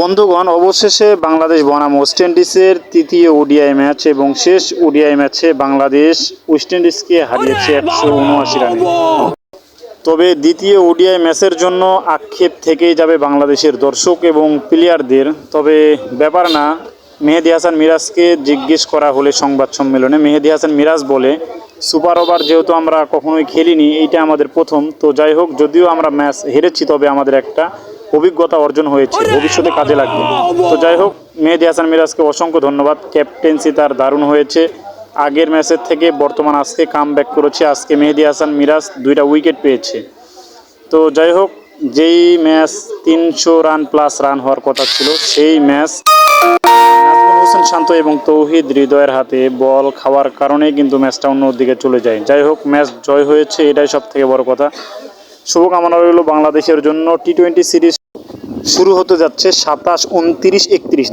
বন্ধুগণ অবশেষে বাংলাদেশ বনাম ওয়েস্ট ইন্ডিজের তৃতীয় ওডিআই ম্যাচ এবং শেষ ওডিআই ম্যাচে বাংলাদেশ ওয়েস্ট ইন্ডিজকে হারিয়েছে একশো উনআশি রানে। তবে দ্বিতীয় ওডিআই ম্যাচের জন্য আক্ষেপ থেকেই যাবে বাংলাদেশের দর্শক এবং প্লেয়ারদের। তবে ব্যাপার না মেহেদি হাসান মিরাজকে জিজ্ঞেস করা হলে সংবাদ সম্মেলনে মেহেদি হাসান মিরাজ বলে সুপার ওভার যেহেতু আমরা কখনোই খেলিনি এইটা আমাদের প্রথম। তো যাই হোক যদিও আমরা ম্যাচ হেরেছি তবে আমাদের একটা অভিজ্ঞতা অর্জন হয়েছে ভবিষ্যতে কাজে লাগবে। তো যাই হোক মেহেদি হাসান মিরাজকে অসংখ্য ধন্যবাদ। ক্যাপ্টেন্সি তার দারুণ হয়েছে। আগের ম্যাচের থেকে বর্তমান আজকে কাম ব্যাক করেছে। আজকে মেহেদি হাসান মিরাজ দুইটা উইকেট পেয়েছে। তো যাই হোক যেই ম্যাচ তিনশো রান প্লাস রান হওয়ার কথা ছিল সেই ম্যাচ হোসেন শান্ত এবং তৌহিদ হৃদয়ের হাতে বল খাওয়ার কারণে কিন্তু ম্যাচটা অন্যদিকে চলে যায়। যাই হোক ম্যাচ জয় হয়েছে এটাই সব থেকে বড় কথা। শুভকামনা রইল বাংলাদেশের জন্য। টি টোয়েন্টি সিরিজ শুরু হতে যাচ্ছে সাতাশ উনত্রিশ একত্রিশ।